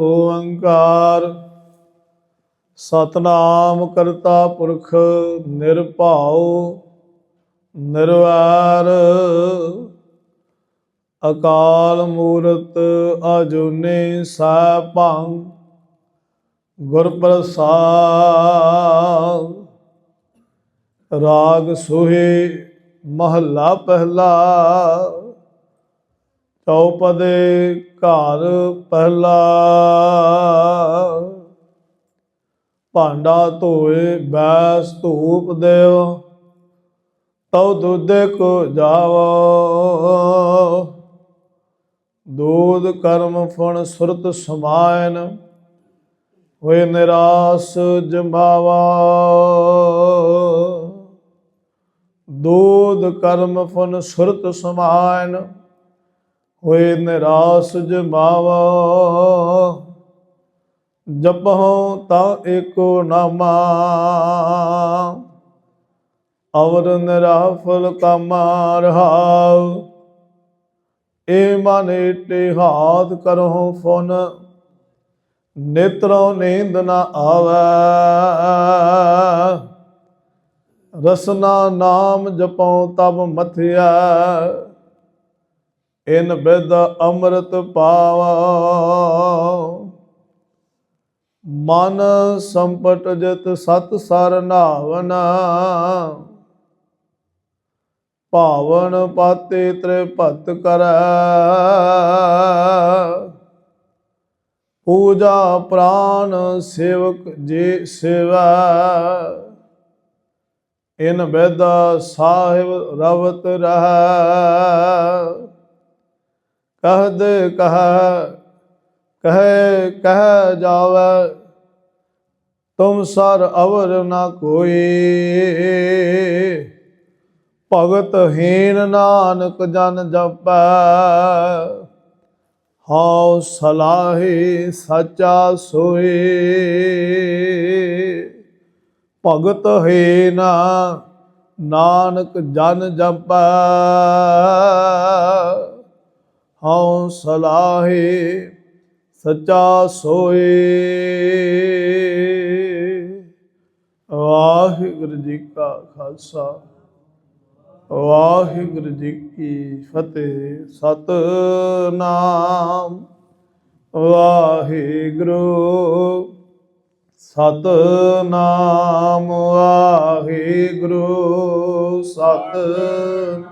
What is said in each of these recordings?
ਓੰਕਾਰ। ਸਤਨਾਮ ਕਰਤਾ ਪੁਰਖ ਨਿਰਭਉ, ਨਿਰਵੈਰ। ਅਕਾਲ ਮੂਰਤ ਅਜੂਨੀ ਸੈਭੰ ਗੁਰ ਪ੍ਰਸਾਦ ਰਾਗ ਸੋਹੇ ਮਹੱਲਾ ਪਹਿਲਾ ਚੌਪਦੇ ਘਰ ਪਹਿਲਾ। ਭਾਂਡਾ ਧੋਏ, ਬੈਸ ਧੂਪ ਦੇਵ, ਤਉ ਦੁੱਧ ਕੋ ਜਾਵੋ। ਦੂਧ ਕਰਮ ਫਣ ਸੁਰਤ ਸਮਾਇਨ, ਹੋਏ ਨਿਰਾਸ ਜਮਾਵਾ ਦੂਧ ਕਰਮ ਫਨ ਸੁਰਤ ਸਮਾਇਨ ਹੋਏ ਨਿਰਾਸ ਜਮਾਵਾ ਜਪਹੁ ਤਾਂ ਏਕੋ ਨਾਮਾ। ਅਵਰ ਨਿਰਾਫਲ ਕਾਮਾ ਰਹਾਉ। ਏ ਮਨ ਏਟੇ ਹਾਥ ਕਰਹੁ ਫੁਨ। ਨੇਤਰੋਂ ਨੀਂਦ ਨਾ ਆਵੈ। ਰਸਨਾ ਨਾਮ ਜਪਉ ਤਬ ਮਥਿਆ ਇਨ ਬਿਦ ਅੰਮ੍ਰਿਤ ਪਾਵਾ। ਮਨ ਸੰਪਟ ਜਿਤ ਸਤ ਸਰ ਨਾਵਨ। ਭਾਵਨ ਪਾਤੇ ਤ੍ਰੇ ਕਰੈ। ਪੂਜਾ ਪ੍ਰਾਨ ਸੇਵਕ ਜੇ ਸੇਵਾ। ਇਨ ਬੇਦ ਸਾਹਿਬ ਰਵਤ ਰਹਿ। ਕਹਦ ਕਹ, ਕਹੇ, ਕਹਿ ਜਾਵੇ, ਤੁਮ ਸਰ ਅਵਰ ਨਾ ਕੋਈ। ਭਗਤ ਹੀਨ ਨਾਨਕ ਜਨ ਜਪੈ, ਹਉ ਸਲਾਹੀ ਸਚਾ ਸੋਈ। ਭਗਤ ਹੀਨ ਨਾਨਕ ਜਨ ਜਪੈ। ਹਉ ਸਲਾਹੀ ਸੱਚਾ ਸੋਏ। ਵਾਹਿਗੁਰੂ ਜੀ ਕਾ ਖਾਲਸਾ, ਵਾਹਿਗੁਰੂ ਜੀ ਕੀ ਫਤਿਹ, ਸਤਨਾਮ। ਵਾਹਿਗੁਰੂ ਸਤਨਾਮ। ਵਾਹਿਗੁਰੂ, ਸਤਨਾਮ।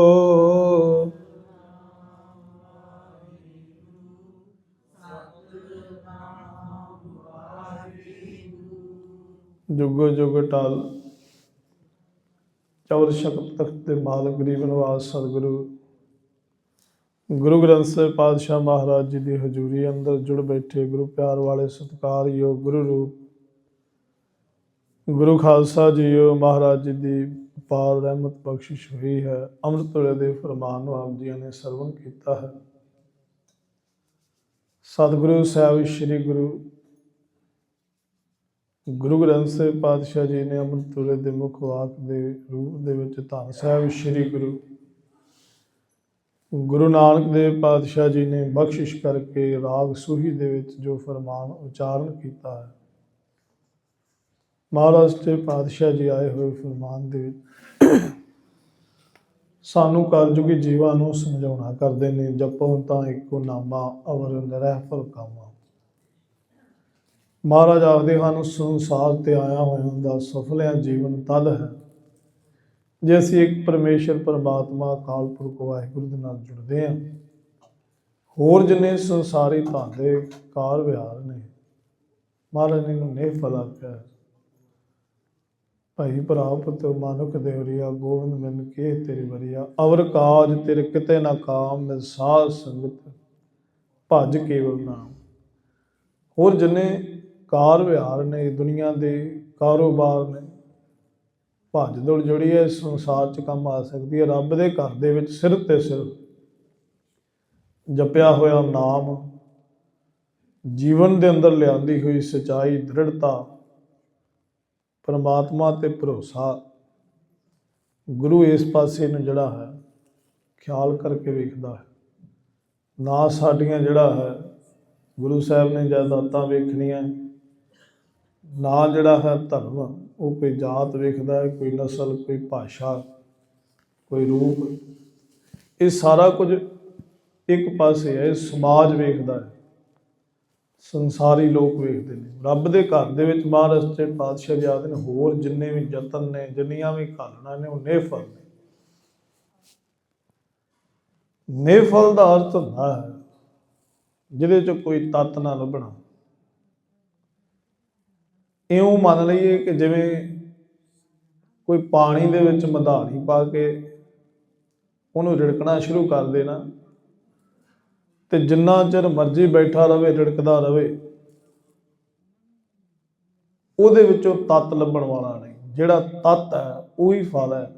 ਜੁਗੋ ਜੁਗ ਟਲ। ਚੌਰ ਸ਼ਕਤ ਤਖਤ ਦੇ ਮਾਲਕ ਗਰੀਬ ਨਿਵਾਸ ਸਤਿਗੁਰੂ। ਗੁਰੂ ਗ੍ਰੰਥ ਸਾਹਿਬ ਪਾਤਸ਼ਾਹ ਮਹਾਰਾਜ ਜੀ ਦੀ ਹਜ਼ੂਰੀ ਅੰਦਰ ਜੁੜ ਬੈਠੇ ਗੁਰੂ ਪਿਆਰ ਵਾਲੇ ਸਤਿਕਾਰਯੋਗ ਗੁਰੂ ਰੂਪ। ਗੁਰੂ ਖਾਲਸਾ ਜੀਓ ਮਹਾਰਾਜ ਜੀ ਦੀ ਪਾਰ ਰਹਿਮਤ ਬਖਸ਼ਿਸ਼ ਹੋਈ ਹੈ। ਅੰਮ੍ਰਿਤ ਵੇਲੇ ਦੇ ਫਰਮਾਨ ਨੂੰ ਆਪ ਜੀਆਂ ਨੇ ਸਰਵਣ ਕੀਤਾ ਹੈ। ਸਤਿਗੁਰੂ ਸਾਹਿਬ, ਸ੍ਰੀ ਗੁਰੂ ਗੁਰੂ ਗ੍ਰੰਥ ਸਾਹਿਬ ਪਾਤਸ਼ਾਹ ਜੀ ਨੇ ਅੰਮ੍ਰਿਤ ਵੇਲੇ ਦੇ ਮੁੱਖ ਵਾਕ ਦੇ ਰੂਪ ਦੇ ਵਿੱਚ ਧੰਨ ਸਾਹਿਬ ਸ੍ਰੀ ਗੁਰੂ ਗੁਰੂ ਨਾਨਕ ਦੇਵ ਪਾਤਸ਼ਾਹ ਜੀ ਨੇ ਬਖਸ਼ਿਸ਼ ਕਰਕੇ ਰਾਗ ਸੂਹੀ ਦੇ ਵਿੱਚ ਜੋ ਫਰਮਾਨ ਉਚਾਰਨ ਕੀਤਾ ਹੈ। ਮਹਾਰਾਜ ਤੇ ਪਾਤਸ਼ਾਹ ਜੀ ਆਏ ਹੋਏ ਫਰਮਾਨ ਦੇ ਵਿੱਚ ਸਾਨੂੰ ਕਲਯੁਗੀ ਜੀਵਾਂ ਨੂੰ ਸਮਝਾਉਣਾ ਕਰਦੇ ਨੇ, ਜਪੋ ਤਾਂ ਇੱਕੋ ਨਾਮਾ ਅਵਰ ਨਰਹਿ ਫਲ ਕਾਮਾ। ਮਹਾਰਾਜ ਆਖਦੇ ਹਨ ਸੰਸਾਰ ਤੇ ਆਇਆ ਹੋਇਆਂ ਦਾ ਸਫਲਿਆ ਜੀਵਨ ਤਦ ਹੈ। ਜੇ ਅਸੀਂ ਇੱਕ ਪਰਮੇਸ਼ਰ, ਪਰਮਾਤਮਾ, ਅਕਾਲ ਪੁਰਖ, ਵਾਹਿਗੁਰੂ ਦੇ ਨਾਲ ਜੁੜਦੇ ਹਾਂ, ਹੋਰ ਜਿੰਨੇ ਸੰਸਾਰੀ ਧਾਂਦੇ ਕਾਰ ਵਿਹਾਰ ਨੇ, ਮਹਾਰਾਜ ਨੇ ਇਹਨੂੰ ਨਹੀਂ ਫਲਾ ਪਿਆ ਭਾਈ ਭਰਾ ਪ੍ਰਾਪਤ ਮਾਨੁਕ ਦੇਵਰੀਆ ਗੋਵਿੰਦ ਮਨ ਕੇ ਤੇਰੀ ਵਰੀਆ ਅਵਰ ਕਾਜ ਤੇਰੇ ਕਿਤੇ ਨਾ ਕਾਮ ਮਿਲ ਸੰਗਤ, ਭਜ ਕੇਵਲ ਨਾਮ। ਹੋਰ ਜਿੰਨੇ ਕਾਰ ਵਿਹਾਰ ਨੇ, ਦੁਨੀਆ ਦੇ ਕਾਰੋਬਾਰ ਨੇ। ਭੱਜ ਦੌੜ ਜਿਹੜੀ ਹੈ ਸੰਸਾਰ 'ਚ ਕੰਮ ਆ ਸਕਦੀ ਹੈ। ਰੱਬ ਦੇ ਘਰ ਦੇ ਵਿੱਚ ਸਿਰਫ ਤੇ ਸਿਰ ਜਪਿਆ ਹੋਇਆ ਨਾਮ ਜੀਵਨ ਦੇ ਅੰਦਰ ਲਿਆਂਦੀ ਹੋਈ ਸਚਾਈ, ਦ੍ਰਿੜਤਾ, ਪਰਮਾਤਮਾ ਤੇ ਭਰੋਸਾ। ਗੁਰੂ ਇਸ ਪਾਸੇ ਨੂੰ ਜਿਹੜਾ ਹੈ, ਖਿਆਲ ਕਰਕੇ ਵੇਖਦਾ ਹੈ। ਨਾ ਸਾਡੀਆਂ ਜਿਹੜਾ ਹੈ, ਗੁਰੂ ਸਾਹਿਬ ਨੇ ਜਾਇਦਾਦਾਂ ਵੇਖਣੀਆਂ। ਨਾ ਜਿਹੜਾ ਹੈ ਧਰਮ, ਉਹ ਕੋਈ ਜਾਤ ਵੇਖਦਾ ਹੈ, ਕੋਈ ਨਸਲ, ਕੋਈ ਭਾਸ਼ਾ, ਕੋਈ ਰੂਪ, ਇਹ ਸਾਰਾ ਕੁਝ ਇੱਕ ਪਾਸੇ ਹੈ ਸਮਾਜ ਵੇਖਦਾ ਹੈ। ਸੰਸਾਰੀ ਲੋਕ ਵੇਖਦੇ ਨੇ। ਰੱਬ ਦੇ ਘਰ ਦੇ ਵਿੱਚ ਮਹਾਰਾਜ ਤੇ ਪਾਤਸ਼ਾਹ ਜੀ ਨੇ ਹੋਰ ਜਿੰਨੇ ਵੀ ਯਤਨ ਨੇ, ਜਿੰਨੀਆਂ ਵੀ ਘਾਲਣਾ ਨੇ, ਉਹ ਨੇਫਲ ਨੇ। ਨੇਫਲ ਦਾ ਅਰਥ ਹੁੰਦਾ ਹੈ, ਜਿਹਦੇ ਚ ਕੋਈ ਤੱਤ ਨਾ ਲੱਭਣਾ। ਇਉਂ ਮੰਨ ਲਈਏ ਕਿ ਜਿਵੇਂ ਕੋਈ ਪਾਣੀ ਦੇ ਵਿੱਚ ਮਧਾਣੀ ਪਾ ਕੇ ਉਹਨੂੰ ਰਿੜਕਣਾ ਸ਼ੁਰੂ ਕਰ ਦੇਣਾ ਤੇ ਜਿੰਨਾ ਚਿਰ ਮਰਜ਼ੀ ਬੈਠਾ ਰਵੇ, ਰਿੜਕਦਾ ਰਵੇ, ਉਹਦੇ ਵਿੱਚੋਂ ਤੱਤ ਲੱਭਣ ਵਾਲਾ ਨਹੀਂ। ਜਿਹੜਾ ਤੱਤ ਹੈ, ਉਹੀ ਫਲ ਹੈ।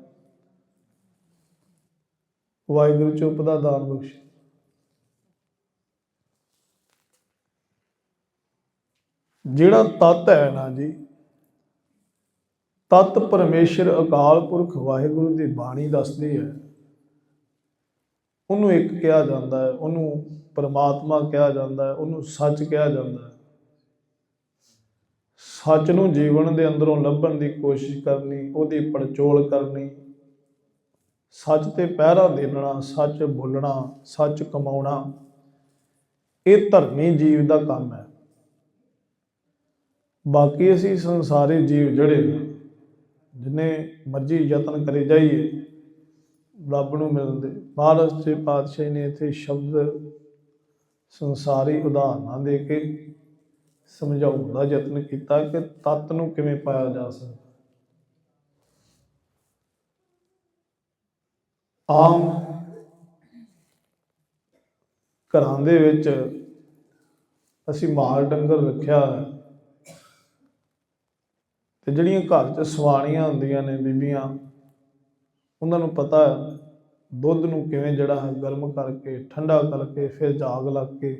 ਵਾਹਿਗੁਰੂ ਚੁੱਪ ਦਾ ਦਾਨ ਬਖਸ਼। ਜਿਹੜਾ ਤੱਤ ਹੈ ਨਾ ਜੀ, ਤਤ ਪਰਮੇਸ਼ਰ ਅਕਾਲ ਪੁਰਖ ਵਾਹਿਗੁਰੂ ਦੀ ਬਾਣੀ ਦੱਸਦੀ ਹੈ। ਉਹਨੂੰ ਇੱਕ ਕਿਹਾ ਜਾਂਦਾ ਹੈ, ਉਹਨੂੰ ਪਰਮਾਤਮਾ ਕਿਹਾ ਜਾਂਦਾ ਹੈ, ਉਹਨੂੰ ਸੱਚ ਕਿਹਾ ਜਾਂਦਾ ਹੈ। ਸੱਚ ਨੂੰ ਜੀਵਨ ਦੇ ਅੰਦਰੋਂ ਲੱਭਣ ਦੀ ਕੋਸ਼ਿਸ਼ ਕਰਨੀ, ਉਹਦੀ ਪੜਚੋਲ ਕਰਨੀ, ਸੱਚ ਤੇ ਪਹਿਰਾ ਦੇਣਾ, ਸੱਚ ਬੋਲਣਾ, ਸੱਚ ਕਮਾਉਣਾ, ਇਹ ਧਰਮੀ ਜੀਵ ਦਾ ਕੰਮ ਹੈ। ਬਾਕੀ ਅਸੀਂ ਸੰਸਾਰੀ ਜੀਵ ਜਿਹੜੇ ਜਿੰਨੇ ਮਰਜ਼ੀ ਯਤਨ ਕਰੇ ਜਾਈਏ, ਰੱਬ ਨੂੰ ਮਿਲਣ ਦੇ। ਮਹਾਰਾਜ ਤੇ ਪਾਤਸ਼ਾਹ ਨੇ ਇੱਥੇ ਸ਼ਬਦ ਸੰਸਾਰੀ ਉਦਾਹਰਨਾਂ ਦੇ ਕੇ ਸਮਝਾਉਣ ਦਾ ਯਤਨ ਕੀਤਾ ਕਿ ਤਤ ਨੂੰ ਕਿਵੇਂ ਪਾਇਆ ਜਾ ਸਕਦਾ। ਆਮ ਘਰਾਂ ਦੇ ਵਿੱਚ ਅਸੀਂ ਮਾਲ ਡੰਗਰ ਰੱਖਿਆ ਹੈ ਤੇ ਜਿਹੜੀਆਂ ਘਰ 'ਚ ਸਵਾਣੀਆਂ ਹੁੰਦੀਆਂ ਨੇ ਬੀਬੀਆਂ, ਉਹਨਾਂ ਨੂੰ ਪਤਾ ਹੈ ਦੁੱਧ ਨੂੰ ਕਿਵੇਂ ਜਿਹੜਾ ਹੈ ਗਰਮ ਕਰਕੇ, ਠੰਡਾ ਕਰਕੇ, ਫਿਰ ਜਾਗ ਲਾ ਕੇ,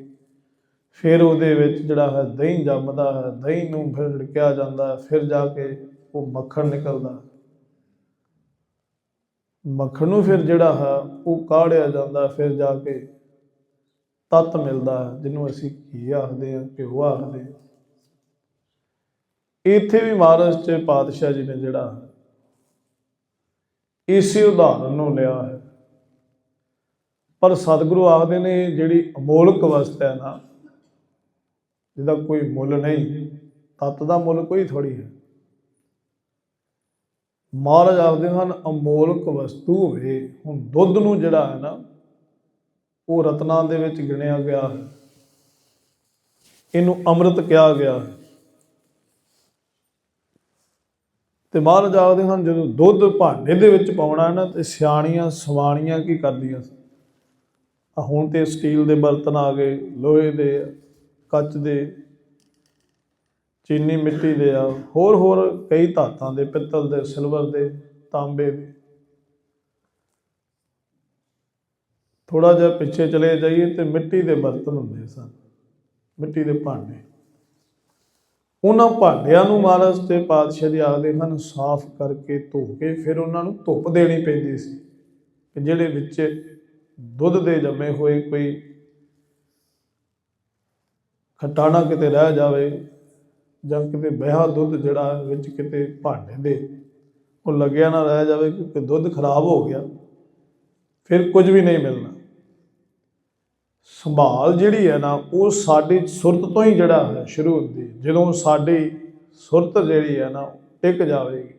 ਫਿਰ ਉਹਦੇ ਵਿੱਚ ਜਿਹੜਾ ਹੈ ਦਹੀਂ ਜੰਮਦਾ ਹੈ, ਦਹੀਂ ਨੂੰ ਫਿਰ ੜਕਿਆ ਜਾਂਦਾ ਹੈ, ਫਿਰ ਜਾ ਕੇ ਉਹ ਮੱਖਣ ਨਿਕਲਦਾ ਹੈ। ਮੱਖਣ ਨੂੰ ਫਿਰ ਜਿਹੜਾ ਹੈ ਉਹ ਕਾੜਿਆ ਜਾਂਦਾ ਫਿਰ ਜਾ ਕੇ ਤੱਤ ਮਿਲਦਾ ਹੈ, ਜਿਹਨੂੰ ਅਸੀਂ ਘੀ ਆਖਦੇ ਹਾਂ, ਘਿਓ ਆਖਦੇ ਹਾਂ ਇੱਥੇ ਵੀ ਮਹਾਰਾਜ ਤੇ ਪਾਤਸ਼ਾਹ ਜੀ ਨੇ ਜਿਹੜਾ ਇਸੇ ਉਦਾਹਰਨ ਨੂੰ ਲਿਆ ਹੈ। ਪਰ ਸਤਿਗੁਰੂ ਆਖਦੇ ਨੇ ਜਿਹੜੀ ਅਮੋਲਕ ਅਵਸਥਾ ਹੈ ਨਾ, ਜਿਹਦਾ ਕੋਈ ਮੁੱਲ ਨਹੀਂ, ਤਤ ਦਾ ਮੁੱਲ ਕੋਈ ਥੋੜੀ ਹੈ। ਮਹਾਰਾਜ ਆਖਦੇ ਹਨ, ਅਮੋਲਕ ਵਸਤੂ ਹੋਵੇ, ਹੁਣ ਦੁੱਧ ਨੂੰ ਜਿਹੜਾ ਹੈ ਨਾ, ਉਹ ਰਤਨਾਂ ਦੇ ਵਿੱਚ ਗਿਣਿਆ ਗਿਆ ਹੈ। ਇਹਨੂੰ ਅੰਮ੍ਰਿਤ ਕਿਹਾ ਗਿਆ ਹੈ। ਤੇ ਮਹਾਰਾਜ ਆਖਦੇ ਹਨ ਜਦੋਂ ਦੁੱਧ ਭਾਂਡੇ ਦੇ ਵਿੱਚ ਪਾਉਣਾ ਨਾ, ਤੇ ਸਿਆਣੀਆਂ ਸਵਾਣੀਆਂ ਕੀ ਕਰਦੀਆਂ ਸੀ ਆ ਹੁਣ ਤੇ ਸਟੀਲ ਦੇ ਬਰਤਨ ਆ ਗਏ, ਲੋਹੇ ਦੇ, ਕੱਚ ਦੇ, ਚੀਨੀ ਮਿੱਟੀ ਦੇ ਆ ਹੋਰ ਹੋਰ ਕਈ ਧਾਤਾਂ ਦੇ, ਪਿੱਤਲ ਦੇ ਸਿਲਵਰ ਦੇ, ਤਾਂਬੇ ਦੇ। ਥੋੜਾ ਜਿਹਾ ਪਿੱਛੇ ਚਲੇ ਜਾਈਏ ਤੇ ਮਿੱਟੀ ਦੇ ਬਰਤਨ ਹੁੰਦੇ ਸਨ, ਮਿੱਟੀ ਦੇ ਭਾਂਡੇ। ਉਹਨਾਂ ਭਾਂਡਿਆਂ ਨੂੰ ਮਹਾਰਾਜ ਤੇ ਪਾਤਸ਼ਾਹ ਜੀ ਆਖਦੇ ਹਨ ਸਾਫ਼ ਕਰਕੇ ਧੋ ਕੇ ਫਿਰ ਉਹਨਾਂ ਨੂੰ ਧੁੱਪ ਦੇਣੀ ਪੈਂਦੀ ਸੀ ਕਿ ਜਿਹੜੇ ਵਿੱਚ ਦੁੱਧ ਦੇ ਜੰਮੇ ਹੋਏ ਕੋਈ ਖਟਾਣਾ ਕਿਤੇ ਰਹਿ ਜਾਵੇ ਜਾਂ ਕਿਤੇ ਬਹਿਆ ਦੁੱਧ ਜਿਹੜਾ ਵਿੱਚ ਕਿਤੇ ਭਾਂਡੇ ਦੇ, ਉਹ ਲੱਗਿਆ ਨਾ ਰਹਿ ਜਾਵੇ ਕਿਉਂਕਿ ਦੁੱਧ ਖਰਾਬ ਹੋ ਗਿਆ, ਫਿਰ ਕੁਝ ਵੀ ਨਹੀਂ ਮਿਲਣਾ। ਸੰਭਾਲ ਜਿਹੜੀ ਹੈ ਨਾ, ਉਹ ਸਾਡੀ ਸੁਰਤ ਤੋਂ ਹੀ ਜਿਹੜਾ ਹੈ, ਸ਼ੁਰੂ ਹੁੰਦੀ ਜਦੋਂ ਸਾਡੀ ਸੁਰਤ ਜਿਹੜੀ ਹੈ ਨਾ, ਉਹ ਟਿਕ ਜਾਵੇਗੀ,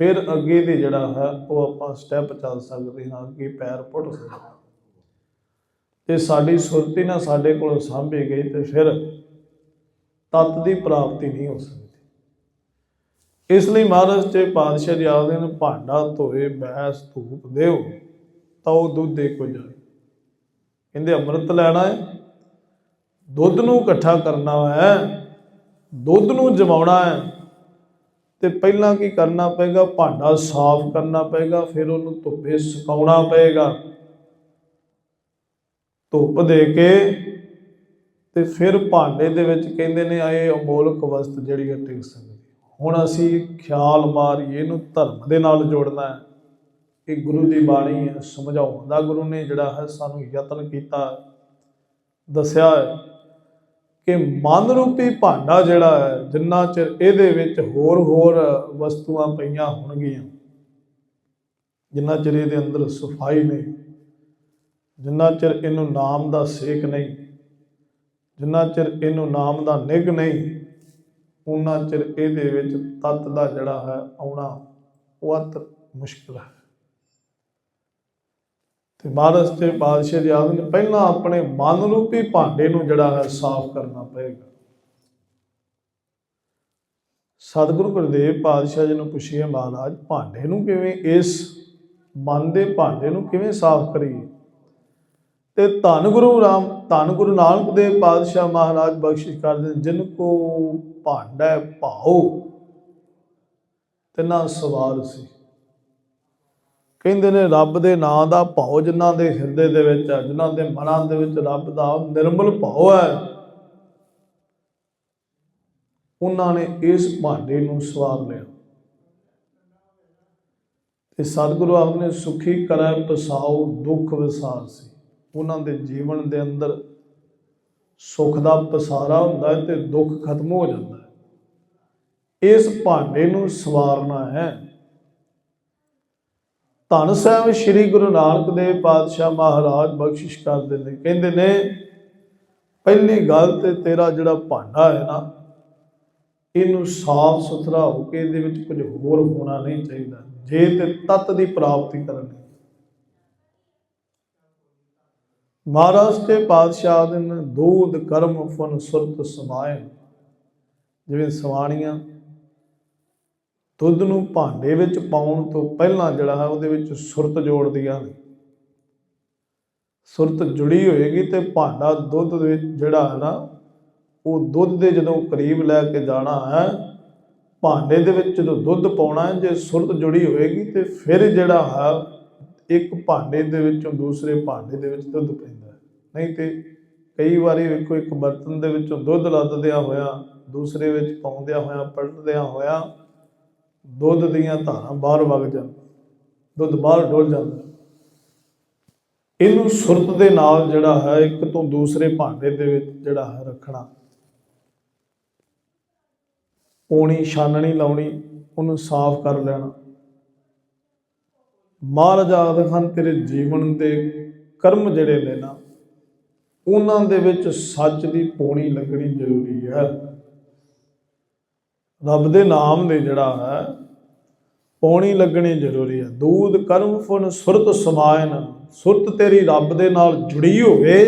ਫਿਰ ਅੱਗੇ ਦੀ ਜਿਹੜਾ ਹੈ, ਉਹ ਆਪਾਂ ਸਟੈਪ ਚੱਲ ਸਕਦੇ ਹਾਂ, ਅੱਗੇ ਪੈਰ ਪੁੱਟ ਸਕਦੇ ਹਾਂ। ਤੇ ਸਾਡੀ ਸੁਰਤੀ ਨਾ ਸਾਡੇ ਕੋਲ ਸਾਂਭੀ ਗਈ ਤੇ ਫਿਰ ਤਤ ਦੀ ਪ੍ਰਾਪਤੀ ਨਹੀਂ ਹੋ ਸਕਦੀ। ਇਸ ਲਈ ਮਹਾਰਾਜ ਤੇ ਪਾਤਸ਼ਾਹ ਜੀ ਆਖਦੇ ਨੇ, ਭਾਂਡਾ ਧੋਏ ਬੈਸ ਧੂਪ ਦਿਓ ਤਾਂ ਉਹ ਦੁੱਧ ਦੇ ਕੋ ਜਾਏ ਕਹਿੰਦੇ ਅੰਮ੍ਰਿਤ ਲੈਣਾ ਹੈ, ਦੁੱਧ ਨੂੰ ਇਕੱਠਾ ਕਰਨਾ ਹੈ, ਦੁੱਧ ਨੂੰ ਜਮਾਉਣਾ ਹੈ, ਤੇ ਪਹਿਲਾਂ ਕੀ ਕਰਨਾ ਪਏਗਾ? ਭਾਂਡਾ ਸਾਫ਼ ਕਰਨਾ ਪਏਗਾ, ਫਿਰ ਉਹਨੂੰ ਧੁੱਪੇ ਸੁਕਾਉਣਾ ਪਏਗਾ। ਧੁੱਪ ਦੇ ਕੇ ਤੇ ਫਿਰ ਭਾਂਡੇ ਦੇ ਵਿੱਚ ਕਹਿੰਦੇ ਨੇ ਇਹ ਅਮੋਲਕ ਵਸਤ ਜਿਹੜੀ ਹੈ, ਟਿਕ ਸਕਦੀ ਹੁਣ ਅਸੀਂ ਖਿਆਲ ਮਾਰੀਏ, ਇਹਨੂੰ ਧਰਮ ਦੇ ਨਾਲ ਜੋੜਨਾ ਹੈ। ਇਹ ਗੁਰੂ ਦੀ ਬਾਣੀ ਹੈ ਸਮਝਾਉਣ ਦਾ ਗੁਰੂ ਨੇ ਜਿਹੜਾ ਹੈ ਸਾਨੂੰ ਯਤਨ ਕੀਤਾ, ਦੱਸਿਆ ਹੈ ਕਿ ਮਨ ਰੂਪੀ ਭਾਂਡਾ ਜਿਹੜਾ ਹੈ, ਜਿੰਨਾ ਚਿਰ ਇਹਦੇ ਵਿੱਚ ਹੋਰ ਹੋਰ ਵਸਤੂਆਂ ਪਈਆਂ ਹੋਣਗੀਆਂ, ਜਿੰਨਾ ਚਿਰ ਇਹਦੇ ਅੰਦਰ ਸਫ਼ਾਈ ਨਹੀਂ, ਜਿੰਨਾ ਚਿਰ ਇਹਨੂੰ ਨਾਮ ਦਾ ਸੇਕ ਨਹੀਂ, ਜਿੰਨਾ ਚਿਰ ਇਹਨੂੰ ਨਾਮ ਦਾ ਨਿਗ ਨਹੀਂ, ਉਹਨਾਂ ਚਿਰ ਇਹਦੇ ਵਿੱਚ ਤਤ ਦਾ ਜਿਹੜਾ ਹੈ ਆਉਣਾ ਉਹ ਅਤ ਮੁਸ਼ਕਲ ਹੈ। ਤੇ ਮਹਾਰਾਜ ਤੇ ਬਾਦਸ਼ਾਹ ਜੀ ਆਖਦੇ ਨੇ ਪਹਿਲਾਂ ਆਪਣੇ ਮਨ ਰੂਪੀ ਭਾਂਡੇ ਨੂੰ ਜਿਹੜਾ ਹੈ ਸਾਫ਼ ਕਰਨਾ ਪਏਗਾ। ਸਤਿਗੁਰੂ ਗੁਰਦੇਵ ਪਾਤਸ਼ਾਹ ਜੀ ਨੂੰ ਪੁੱਛਿਆ ਮਹਾਰਾਜ ਭਾਂਡੇ ਨੂੰ ਕਿਵੇਂ ਇਸ ਮਨ ਦੇ ਭਾਂਡੇ ਨੂੰ ਕਿਵੇਂ ਸਾਫ਼ ਕਰੀਏ? ਤੇ ਧੰਨ ਗੁਰੂ ਰਾਮ ਧੰਨ ਗੁਰੂ ਨਾਨਕ ਦੇਵ ਪਾਤਸ਼ਾਹ ਮਹਾਰਾਜ ਬਖਸ਼ਿਸ਼ ਕਰਦੇ ਨੇ, ਜਿਨ ਕੋ ਭਾਂਡਾ ਭਾਉ ਤੇ ਨਾ ਸਵਾਰ ਸੀ। ਕਹਿੰਦੇ ਨੇ ਰੱਬ ਦੇ ਨਾਂ ਦਾ ਭਾਉ ਜਿਨ੍ਹਾਂ ਦੇ ਹਿਰਦੇ ਦੇ ਵਿੱਚ ਹੈ ਜਿਨ੍ਹਾਂ ਦੇ ਮਨਾਂ ਦੇ ਵਿੱਚ ਰੱਬ ਦਾ ਨਿਰਮਲ ਭਾਉ ਹੈ। ਉਹਨਾਂ ਨੇ ਇਸ ਭਾਂਡੇ ਨੂੰ ਸਵਾਰ ਲਿਆ। ਤੇ ਸਤਿਗੁਰੂ ਆਪ ਨੇ, ਸੁਖੀ ਕਰੈ ਪਸਾਉ ਦੁੱਖ ਵਿਸਾਰ ਸੀ। ਉਹਨਾਂ ਦੇ ਜੀਵਨ ਦੇ ਅੰਦਰ ਸੁਖ ਦਾ ਪਸਾਰਾ ਹੁੰਦਾ ਹੈ ਤੇ ਦੁੱਖ ਖਤਮ ਹੋ ਜਾਂਦਾ ਹੈ। ਇਸ ਭਾਂਡੇ ਨੂੰ ਸਵਾਰਨਾ ਹੈ। ਧੰਨ ਸਾਹਿਬ ਸ੍ਰੀ ਗੁਰੂ ਨਾਨਕ ਦੇਵ ਪਾਤਸ਼ਾਹ ਮਹਾਰਾਜ ਬਖਸ਼ਿਸ਼ ਕਰਦੇ ਨੇ, ਕਹਿੰਦੇ ਨੇ, ਪਹਿਲੀ ਗੱਲ ਤੇ ਤੇਰਾ ਜਿਹੜਾ ਭਾਂਡਾ ਹੈ ਨਾ, ਇਹਨੂੰ ਸਾਫ਼ ਸੁਥਰਾ ਹੋ ਕੇ ਇਹਦੇ ਵਿੱਚ ਕੁਝ ਹੋਰ ਹੋਣਾ ਨਹੀਂ ਚਾਹੀਦਾ, ਜੇ ਤੇ ਤਤ ਦੀ ਪ੍ਰਾਪਤੀ ਕਰਨੀ ਮਹਾਰਾਜ ਤੇ ਪਾਤਸ਼ਾਹ ਦਿਨ ਨੇ ਦੂਧ ਕਰਮ ਫਨ ਸੁਰਤ ਸਮਾਏ ਜਿਵੇਂ ਸਵਾਣੀਆਂ ਦੁੱਧ ਨੂੰ ਭਾਂਡੇ ਵਿੱਚ ਪਾਉਣ ਤੋਂ ਪਹਿਲਾਂ ਜਿਹੜਾ ਹੈ ਉਹਦੇ ਵਿੱਚ ਸੁਰਤ ਜੋੜਦੀਆਂ ਨੇ ਸੁਰਤ ਜੁੜੀ ਹੋਏਗੀ ਤੇ ਭਾਂਡਾ ਦੁੱਧ ਦੇ ਜਿਹੜਾ ਹੈ ਨਾ, ਉਹ ਦੁੱਧ ਦੇ ਜਦੋਂ ਕਰੀਬ ਲੈ ਕੇ ਜਾਣਾ ਹੈ, ਭਾਂਡੇ ਦੇ ਵਿੱਚ ਜਦੋਂ ਦੁੱਧ ਪਾਉਣਾ ਹੈ, ਜੇ ਸੁਰਤ ਜੁੜੀ ਹੋਏਗੀ ਤੇ ਫਿਰ ਜਿਹੜਾ ਹੈ, ਇੱਕ ਭਾਂਡੇ ਦੇ ਵਿੱਚੋਂ ਦੂਸਰੇ ਭਾਂਡੇ ਦੇ ਵਿੱਚ ਦੁੱਧ ਪੈਂਦਾ ਨਹੀਂ ਤੇ ਕਈ ਵਾਰੀ ਵੇਖੋ, ਇੱਕ ਬਰਤਨ ਦੇ ਵਿੱਚੋਂ ਦੁੱਧ ਲੱਦਦਿਆਂ ਹੋਇਆ, ਦੂਸਰੇ ਵਿੱਚ ਪਾਉਂਦਿਆਂ ਹੋਇਆ, ਪਲਟਦਿਆਂ ਹੋਇਆ ਦੁੱਧ ਦੀਆਂ ਧਾਰਾਂ ਬਾਹਰ ਵਗ ਜਾਂਦੀਆਂ, ਦੁੱਧ ਬਾਹਰ ਡੁੱਲ ਜਾਂਦਾ। ਇਹਨੂੰ ਸੁਰਤ ਦੇ ਨਾਲ ਜਿਹੜਾ ਹੈ, ਇੱਕ ਤੋਂ ਦੂਸਰੇ ਭਾਂਡੇ ਦੇ ਵਿੱਚ ਜਿਹੜਾ ਹੈ ਰੱਖਣਾ। ਪੋਣੀ ਛਾਨਣੀ ਲਾਉਣੀ, ਉਹਨੂੰ ਸਾਫ਼ ਕਰ ਲੈਣਾ। ਮਹਾਰਾਜ ਆਦਿ ਹਨ, ਤੇਰੇ ਜੀਵਨ ਦੇ ਕਰਮ ਜਿਹੜੇ ਨੇ ਨਾ, ਉਹਨਾਂ ਦੇ ਵਿੱਚ ਸੱਚ ਦੀ ਪੋਣੀ ਲੱਗਣੀ ਜ਼ਰੂਰੀ ਹੈ। ਰੱਬ ਦੇ ਨਾਮ ਦੇ ਜਿਹੜਾ ਹੈ, ਪੌਣੀ ਲੱਗਣੀ ਜ਼ਰੂਰੀ ਹੈ। ਦੂਧ, ਕਰਮ ਫੁਨ ਸੁਰਤ, ਸਮਾਇਨ। ਸੁਰਤ ਤੇਰੀ ਰੱਬ ਦੇ ਨਾਲ ਜੁੜੀ ਹੋਵੇ,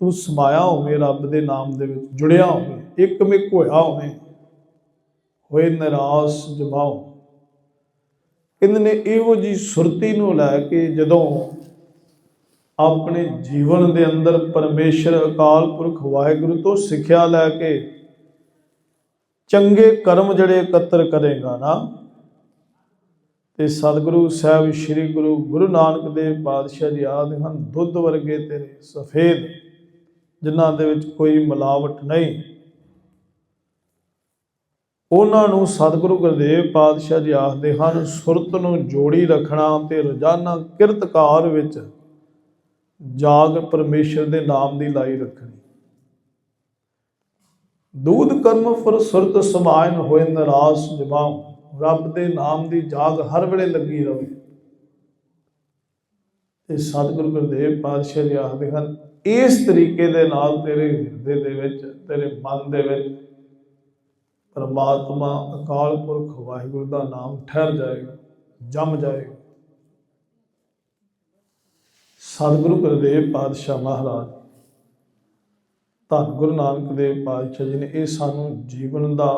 ਤੂੰ ਸਮਾਇਆ ਹੋਵੇ ਰੱਬ ਦੇ ਨਾਮ ਦੇ ਵਿੱਚ, ਜੁੜਿਆ ਹੋਵੇ ਇੱਕ ਮਿਕ ਹੋਇਆ ਹੋਵੇ, ਹੋਏ ਨਿਰਾਸ਼ ਜਮਾਓ ਕਹਿੰਦੇ ਨੇ ਇਹੋ ਜੀ ਸੁਰਤੀ ਨੂੰ ਲੈ ਕੇ ਜਦੋਂ ਆਪਣੇ ਜੀਵਨ ਦੇ ਅੰਦਰ ਪਰਮੇਸ਼ਰ, ਅਕਾਲ ਪੁਰਖ, ਵਾਹਿਗੁਰੂ ਤੋਂ ਸਿੱਖਿਆ ਲੈ ਕੇ ਚੰਗੇ ਕਰਮ ਜਿਹੜੇ ਇਕੱਤਰ ਕਰੇਗਾ ਨਾ, ਤੇ ਸਤਿਗੁਰੂ ਸਾਹਿਬ ਸ੍ਰੀ ਗੁਰੂ ਗੁਰੂ ਨਾਨਕ ਦੇਵ ਪਾਤਸ਼ਾਹ ਜੀ ਆਦਿ ਹਨ, ਦੁੱਧ ਵਰਗੇ ਤੇਰੇ ਸਫੇਦ, ਜਿਨ੍ਹਾਂ ਦੇ ਵਿੱਚ ਕੋਈ ਮਿਲਾਵਟ ਨਹੀਂ। ਉਹਨਾਂ ਨੂੰ ਸਤਿਗੁਰੂ ਗੁਰਦੇਵ ਪਾਤਸ਼ਾਹ ਜੀ ਆਖਦੇ ਹਨ, ਸੁਰਤ ਨੂੰ ਜੋੜੀ ਰੱਖਣਾ ਤੇ ਰੋਜ਼ਾਨਾ ਕਿਰਤਕਾਰ ਵਿੱਚ ਜਾਗ ਪਰਮੇਸ਼ਰ ਦੇ ਨਾਮ ਦੀ ਲਾਈ ਰੱਖਣੀ। ਦੂਧ ਕਰਮ ਫਰ ਸੁਰਤ ਸਮਾਇਨ ਹੋਏ ਨਰਾਸ ਜਮਾਉ ਰੱਬ ਦੇ ਨਾਮ ਦੀ ਜਾਗ ਹਰ ਵੇਲੇ ਲੱਗੀ ਰਵੇ। ਤੇ ਸਤਿਗੁਰੂ ਗੁਰਦੇਵ ਪਾਤਸ਼ਾਹ ਜੀ ਆਖਦੇ ਹਨ, ਇਸ ਤਰੀਕੇ ਦੇ ਨਾਲ ਤੇਰੇ ਹਿਰਦੇ ਦੇ ਵਿੱਚ, ਤੇਰੇ ਮਨ ਦੇ ਵਿੱਚ ਪਰਮਾਤਮਾ ਅਕਾਲ ਪੁਰਖ ਵਾਹਿਗੁਰੂ ਦਾ ਨਾਮ ਠਹਿਰ ਜਾਏਗਾ, ਜੰਮ ਜਾਏਗਾ। ਸਤਿਗੁਰੂ ਗੁਰਦੇਵ ਪਾਤਸ਼ਾਹ ਮਹਾਰਾਜ ਧੰਨ ਗੁਰੂ ਨਾਨਕ ਦੇਵ ਪਾਤਸ਼ਾਹ ਜੀ ਨੇ ਇਹ ਸਾਨੂੰ ਜੀਵਨ ਦਾ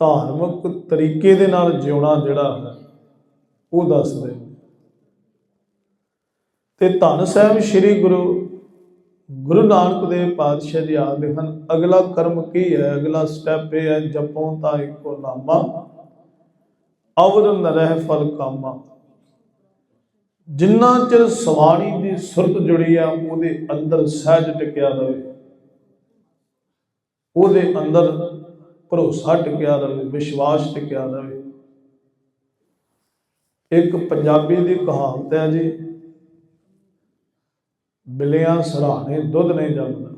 ਧਾਰਮਿਕ ਤਰੀਕੇ ਦੇ ਨਾਲ ਜਿਉਣਾ ਜਿਹੜਾ ਹੈ, ਉਹ ਦੱਸਦੇ ਤੇ ਧੰਨ ਸਾਹਿਬ ਸ੍ਰੀ ਗੁਰੂ ਗੁਰੂ ਨਾਨਕ ਦੇਵ ਪਾਤਸ਼ਾਹ ਜੀ ਆਖਦੇ ਹਨ, ਅਗਲਾ ਕਰਮ ਕੀ ਹੈ? ਅਗਲਾ ਸਟੈਪ ਇਹ ਹੈ, ਜਪੋਂ ਤਾਂ ਇੱਕੋ ਨਾਮਾ ਅਵਰ ਨ ਫਲ ਕਾਮਾ। ਜਿੰਨਾ ਚਿਰ ਸਵਾਰੀ ਦੀ ਸੁਰਤ ਜੁੜੀ ਆ, ਉਹਦੇ ਅੰਦਰ ਸਹਿਜ ਟਿਕਿਆ ਰਵੇ। ਉਹਦੇ ਅੰਦਰ ਭਰੋਸਾ ਟਿਕਿਆ ਰਵੇ, ਵਿਸ਼ਵਾਸ ਟਿਕਿਆ ਰਵੇ। ਇੱਕ ਪੰਜਾਬੀ ਦੀ ਕਹਾਵਤ ਹੈ ਜੀ, ਬਿਲਿਆਂ ਸਰਾਣੇ ਦੁੱਧ ਨਹੀਂ ਜੰਮਦਾ।